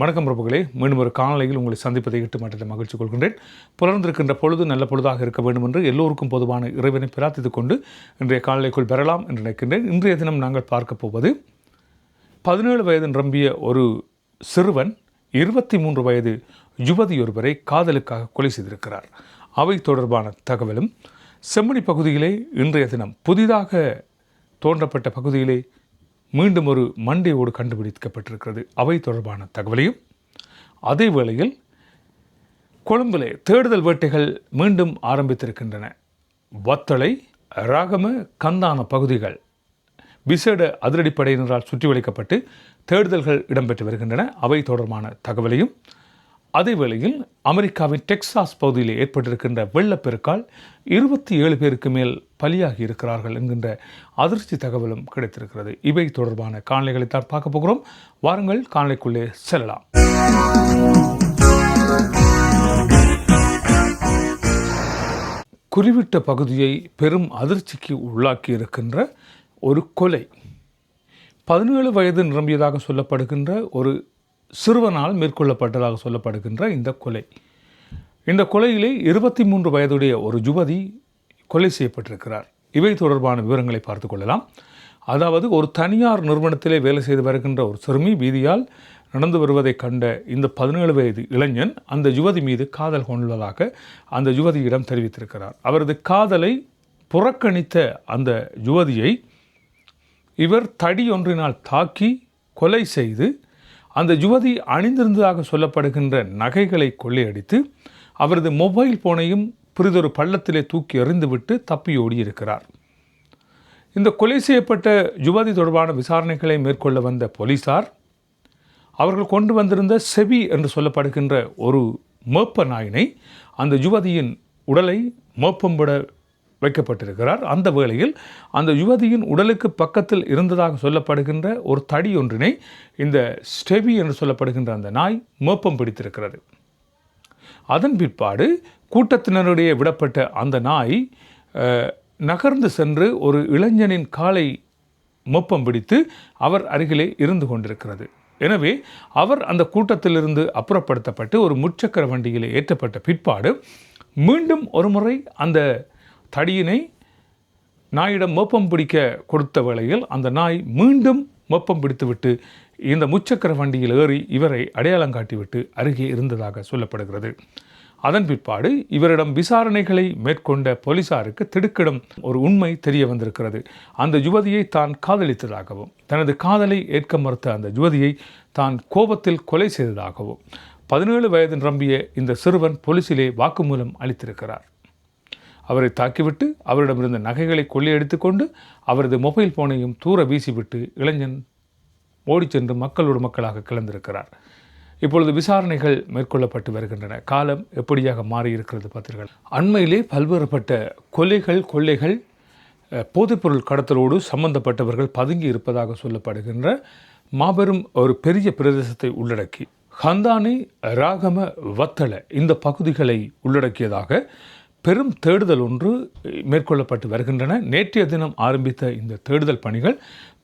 வணக்கம் பிரபுகளே. மீண்டும் ஒரு காணொலியில் உங்களை சந்திப்பதை எட்டு மாற்றத்தை மகிழ்ச்சி கொள்கின்றேன். புலர்ந்திருக்கின்ற பொழுது நல்ல பொழுதாக இருக்க வேண்டும் என்று எல்லோருக்கும் பொதுவான இறைவனை பிரார்த்தித்துக் கொண்டு இன்றைய காணொலிக்குள் பெறலாம் என்று நினைக்கின்றேன். இன்றைய தினம் நாங்கள் பார்க்க போவது பதினேழு வயது நிரம்பிய ஒரு சிறுவன் இருபத்தி மூன்று வயது யுவதி ஒருவரை காதலுக்காக கொலை செய்திருக்கிறார். அவை தொடர்பான தகவலும் செம்மணி பகுதியிலே இன்றைய தினம் புதிதாக தோன்றப்பட்ட பகுதியிலே மீண்டும் ஒரு மண்டையோடு கண்டுபிடிக்கப்பட்டிருக்கிறது. அவை தொடர்பான தகவலையும் அதே வேளையில் கொழும்பிலே தேடுதல் வேட்டைகள் மீண்டும் ஆரம்பித்திருக்கின்றன. வத்தளை ராகம கந்தான பகுதிகள் விசேட அதிரடிப்படையினரால் சுற்றி வளைக்கப்பட்டு தேடுதல்கள் இடம்பெற்று வருகின்றன. அவை தொடர்பான தகவலையும் அதே வேளையில் அமெரிக்காவின் டெக்சாஸ் பகுதியில் ஏற்பட்டிருக்கின்ற வெள்ளப்பெருக்கால் இருபத்தி ஏழு பேருக்கு மேல் பலியாகி இருக்கிறார்கள் என்கின்ற அதிர்ச்சி தகவலும் கிடைத்திருக்கிறது. இவை தொடர்பான காணொலிகளை தான் பார்க்க போகிறோம். வாருங்கள் காணொலிக்குள்ளே செல்லலாம். குறிவிட்ட பகுதியை பெரும் அதிர்ச்சிக்கு உள்ளாக்கி இருக்கின்ற ஒரு கொலை. பதினேழு வயது நிரம்பியதாக சொல்லப்படுகின்ற ஒரு சிறுவனால் மேற்கொள்ளப்பட்டதாக சொல்லப்படுகின்ற இந்த கொலை. இந்த கொலையிலே இருபத்தி மூன்று வயதுடைய ஒரு யுவதி கொலை செய்யப்பட்டிருக்கிறார். இவை தொடர்பான விவரங்களை பார்த்து கொள்ளலாம். அதாவது ஒரு தனியார் நிறுவனத்திலே வேலை செய்து வருகின்ற ஒரு சிறுமி வீதியால் நடந்து வருவதை கண்ட இந்த பதினேழு வயது இளைஞன் அந்த யுவதி மீது காதல் கொண்டுள்ளதாக அந்த யுவதியிடம் தெரிவித்திருக்கிறார். அவரது காதலை புறக்கணித்த அந்த யுவதியை இவர் தடி ஒன்றினால் தாக்கி கொலை செய்து அந்த யுவதி அணிந்திருந்ததாக சொல்லப்படுகின்ற நகைகளை கொள்ளையடித்து அவரது மொபைல் போனையும் பிறிதொரு பள்ளத்திலே தூக்கி எறிந்துவிட்டு தப்பி ஓடியிருக்கிறார் இந்த கொலை செய்யப்பட்ட யுவதி தொடர்பான விசாரணைகளை மேற்கொள்ள வந்த போலீசார் அவர்கள் கொண்டு வந்திருந்த செவி என்று சொல்லப்படுகின்ற ஒரு மேப்ப நாயினை அந்த யுவதியின் உடலை மோப்பம்பிட வைக்கப்பட்டிருக்கிறார். அந்த வேளையில் அந்த யுவதியின் உடலுக்கு பக்கத்தில் இருந்ததாக சொல்லப்படுகின்ற ஒரு தடி ஒன்றினை இந்த ஸ்டெவி என்று சொல்லப்படுகின்ற அந்த நாய் மோப்பம் பிடித்திருக்கிறது. அதன் பிற்பாடு கூட்டத்தினருடைய விடப்பட்ட அந்த நாய் நகர்ந்து சென்று ஒரு இளைஞனின் காலை மொப்பம் பிடித்து அவர் அருகிலே இருந்து கொண்டிருக்கிறது. எனவே அவர் அந்த கூட்டத்திலிருந்து அப்புறப்படுத்தப்பட்டு ஒரு முச்சக்கர வண்டியில் ஏற்றப்பட்ட பிற்பாடு மீண்டும் ஒருமுறை அந்த தடியினை நாயிடம் மோப்பம் பிடிக்க கொடுத்த வேளையில் அந்த நாய் மீண்டும் மோப்பம் பிடித்துவிட்டு இந்த முச்சக்கர வண்டியில் ஏறி இவரை அடையாளம் காட்டிவிட்டு அருகே இருந்ததாக சொல்லப்படுகிறது. அதன் பிற்பாடு இவரிடம் விசாரணைகளை மேற்கொண்ட போலீசாருக்கு திடுக்கிடும் ஒரு உண்மை தெரிய வந்திருக்கிறது. அந்த யுவதியை தான் காதலித்ததாகவும் தனது காதலை ஏற்க மறுத்த அந்த யுவதியை தான் கோபத்தில் கொலை செய்ததாகவும் பதினேழு வயது நிரம்பிய இந்த சிறுவன் போலீசிலே வாக்குமூலம் அளித்திருக்கிறார். அவரை தாக்கிவிட்டு அவரிடமிருந்த நகைகளை கொள்ளையடித்துக் கொண்டு அவரது மொபைல் போனையும் தூர வீசிவிட்டு இளைஞன் ஓடி சென்று மக்களோடு மக்களாக கிளந்திருக்கிறார் இப்பொழுது விசாரணைகள் மேற்கொள்ளப்பட்டு வருகின்றன. காலம் எப்படியாக மாறியிருக்கிறது பார்த்தீர்கள் அண்மையிலே பல்வேறுபட்ட கொலைகள் கொள்ளைகள் போதைப்பொருள் கடத்தலோடு சம்பந்தப்பட்டவர்கள் பதுங்கி இருப்பதாக சொல்லப்படுகின்ற மாபெரும் ஒரு பெரிய பிரதேசத்தை உள்ளடக்கி ஹந்தானி ராகம வத்தள இந்த பகுதிகளை உள்ளடக்கியதாக பெரும் தேடுதல் ஒன்று மேற்கொள்ளப்பட்டு வருகின்றன. நேற்றைய தினம் ஆரம்பித்த இந்த தேடுதல் பணிகள்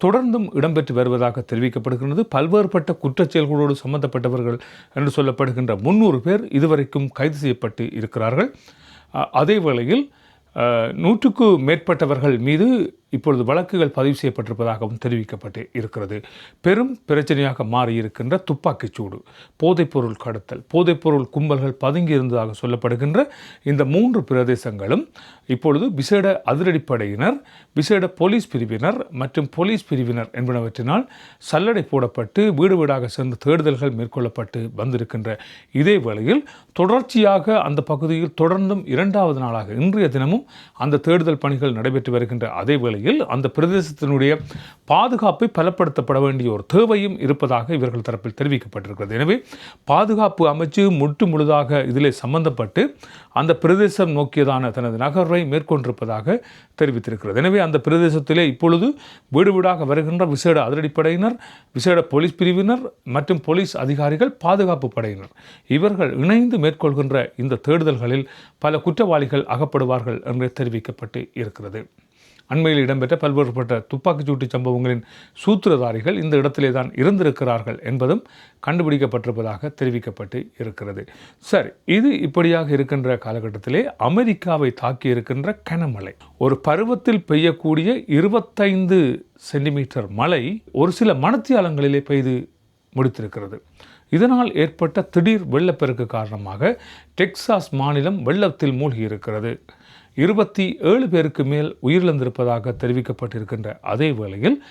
தொடர்ந்தும் இடம்பெற்று வருவதாக தெரிவிக்கப்படுகிறது பல்வேறுபட்ட குற்றச் செயல்களோடு சம்பந்தப்பட்டவர்கள் என்று சொல்லப்படுகின்ற முன்னூறு பேர் இதுவரைக்கும் கைது செய்யப்பட்டு இருக்கிறார்கள். அதே வேளையில் நூற்றுக்கு மேற்பட்டவர்கள் மீது இப்பொழுது வழக்குகள் பதிவு செய்யப்பட்டிருப்பதாகவும் தெரிவிக்கப்பட்டு இருக்கிறது. பெரும் பிரச்சனையாக மாறியிருக்கின்ற துப்பாக்கிச் சூடு போதைப்பொருள் கடத்தல் போதைப்பொருள் கும்பல்கள் பதுங்கி இருந்ததாக சொல்லப்படுகின்ற இந்த மூன்று பிரதேசங்களும் இப்பொழுது விசேட அதிரடிப்படையினர் விசேட போலீஸ் பிரிவினர் மற்றும் போலீஸ் பிரிவினர் என்பனவற்றினால் சல்லடை போடப்பட்டு வீடு வீடாக சென்று தேடுதல்கள் மேற்கொள்ளப்பட்டு வந்திருக்கின்ற இதே வேளையில் தொடர்ச்சியாக அந்த பகுதியில் தொடர்ந்தும் இரண்டாவது நாளாக இன்றைய தினமும் அந்த தேடுதல் பணிகள் நடைபெற்று வருகின்ற அதே வேளையில் அந்த பிரதேசத்தினுடைய பாதுகாப்பை பலப்படுத்தப்பட வேண்டிய ஒரு தேவையும் இருப்பதாக இவர்கள் தரப்பில் தெரிவிக்கப்பட்டிருக்கிறது. எனவே பாதுகாப்பு அமைச்சு முற்று முழுதாக இதில் சம்பந்தப்பட்டு அந்த பிரதேசம் நோக்கியதான தனது நகர்வை மேற்கொண்டிருப்பதாக தெரிவித்திருக்கிறது. எனவே அந்த பிரதேசத்திலே இப்பொழுது வீடு வீடாக வருகின்ற விசேட அதிரடிப்படையினர் விசேட போலீஸ் பிரிவினர் மற்றும் போலீஸ் அதிகாரிகள் பாதுகாப்பு படையினர் இவர்கள் இணைந்து மேற்கொள்கின்ற இந்த தேடுதல்களில் பல குற்றவாளிகள் அகப்படுவார்கள் என்று தெரிவிக்கப்பட்டு இருக்கிறது. அண்மையில் இடம்பெற்ற பல்வேறுபட்ட துப்பாக்கிச்சூட்டு சம்பவங்களின் சூத்திரதாரிகள் இந்த இடத்திலே தான் இருந்திருக்கிறார்கள் என்பதும் கண்டுபிடிக்கப்பட்டிருப்பதாக தெரிவிக்கப்பட்டு இருக்கிறது. சரி இது இப்படியாக இருக்கின்ற காலகட்டத்திலே அமெரிக்காவை தாக்கி இருக்கின்ற கனமழை. ஒரு பருவத்தில் பெய்யக்கூடிய இருபத்தைந்து சென்டிமீட்டர் மழை ஒரு சில மணத்தியாலங்களிலே பெய்து முடித்திருக்கிறது. இதனால் ஏற்பட்ட திடீர் வெள்ளப்பெருக்கு காரணமாக டெக்சாஸ் மாநிலம் வெள்ளத்தில் மூழ்கி இருக்கிறது இருபத்தி ஏழு பேருக்கு மேல் உயிரிழந்திருப்பதாக தெரிவிக்கப்பட்டிருக்கின்ற அதே வேளையில்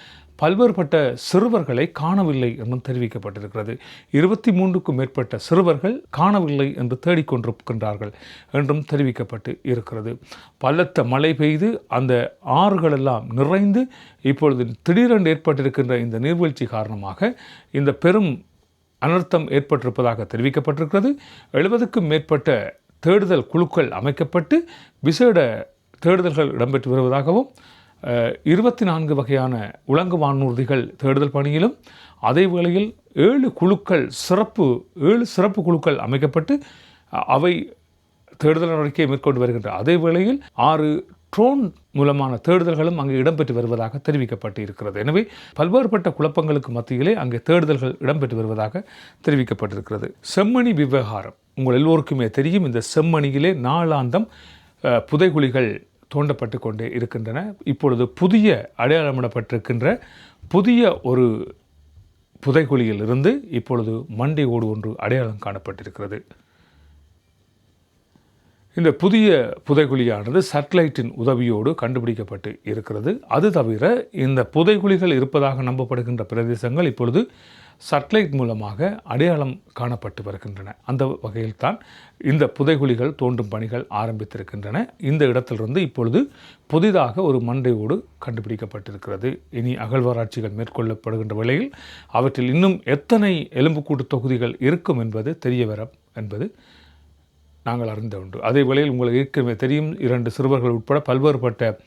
பல்வேறுபட்ட சிறுவர்களை காணவில்லை என்றும் தெரிவிக்கப்பட்டிருக்கிறது. இருபத்தி மூன்றுக்கும் மேற்பட்ட சிறுவர்கள் காணவில்லை என்று தேடிக்கொண்டிருக்கின்றார்கள் என்றும் தெரிவிக்கப்பட்டு இருக்கிறது. பலத்த மழை பெய்து அந்த ஆறுகளெல்லாம் நிறைந்து இப்பொழுது திடீரென்று ஏற்பட்டிருக்கின்ற இந்த நீர்வீழ்ச்சி காரணமாக இந்த பெரும் அனர்த்தம் ஏற்பட்டிருப்பதாக தெரிவிக்கப்பட்டிருக்கிறது. எழுபதுக்கும் மேற்பட்ட தேடுதல் குழுக்கள் அமைக்கப்பட்டு விசேட தேடுதல்கள் இடம்பெற்று வருவதாகவும் இருபத்தி நான்கு வகையான உலங்கு வானூர்திகள் தேடுதல் பணியிலும் அதே வேளையில் ஏழு குழுக்கள் சிறப்பு ஏழு சிறப்பு குழுக்கள் அமைக்கப்பட்டு அவை தேடுதல் நடவடிக்கையை மேற்கொண்டு வருகின்ற அதே வேளையில் ஆறு ட்ரோன் மூலமான தேடுதல்களும் அங்கு இடம்பெற்று வருவதாக தெரிவிக்கப்பட்டு இருக்கிறது எனவே பல்வேறுபட்ட குழப்பங்களுக்கு மத்தியிலே அங்கே தேடுதல்கள் இடம்பெற்று வருவதாக தெரிவிக்கப்பட்டிருக்கிறது. செம்மணி விவகாரம். உங்கள் எல்லோருக்குமே தெரியும் இந்த செம்மணியிலே நாளாந்தம் புதைகுழிகள் தோண்டப்பட்டு கொண்டே இருக்கின்றன. இப்பொழுது புதிய அடையாளமிடப்பட்டிருக்கின்ற புதிய ஒரு புதைகுழியில் இருந்து இப்பொழுது மண்டை ஓடு ஒன்று அடையாளம் காணப்பட்டிருக்கிறது. இந்த புதிய புதைகுழியானது சேட்டலைட்டின் உதவியோடு கண்டுபிடிக்கப்பட்டு இருக்கிறது. அது தவிர இந்த புதைகுழிகள் இருப்பதாக நம்பப்படுகின்ற பிரதேசங்கள் இப்பொழுது சட்டலைட் மூலமாக அடையாளம் காணப்பட்டு வருகின்றன. அந்த வகையில்தான் இந்த புதைகுழிகள் தோண்டும் பணிகள் ஆரம்பித்திருக்கின்றன. இந்த இடத்திலிருந்து இப்பொழுது புதிதாக ஒரு மண்டையோடு கண்டுபிடிக்கப்பட்டிருக்கிறது. இனி அகழ்வாராய்ச்சிகள் மேற்கொள்ளப்படுகின்ற வேளையில் அவற்றில் இன்னும் எத்தனை எலும்புக்கூட்டு தொகுதிகள் இருக்கும் என்பது தெரியவரம் என்பது நாங்கள் அறிந்த உண்டு அதே வேளையில் உங்களுக்கு ஏற்கனவே தெரியும் இரண்டு சிறுவர்கள் உட்பட பல்வேறுபட்ட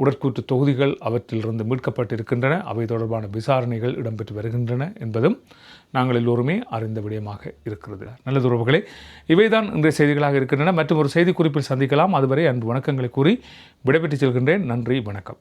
உடற்கூற்று தொகுதிகள் அவற்றிலிருந்து மீட்கப்பட்டிருக்கின்றன. அவை தொடர்பான விசாரணைகள் இடம்பெற்று வருகின்றன என்பதும் நாங்கள் எல்லோருமே அறிந்த விடயமாக இருக்கிறது. நல்லது உறவுகளே இவைதான் இன்றைய செய்திகளாக இருக்கின்றன. மற்றும் ஒரு செய்தி குறிப்பில் சந்திக்கலாம். அதுவரை அன்பு வணக்கங்களை கூறி விடைபெற்று செல்கின்றேன். நன்றி வணக்கம்.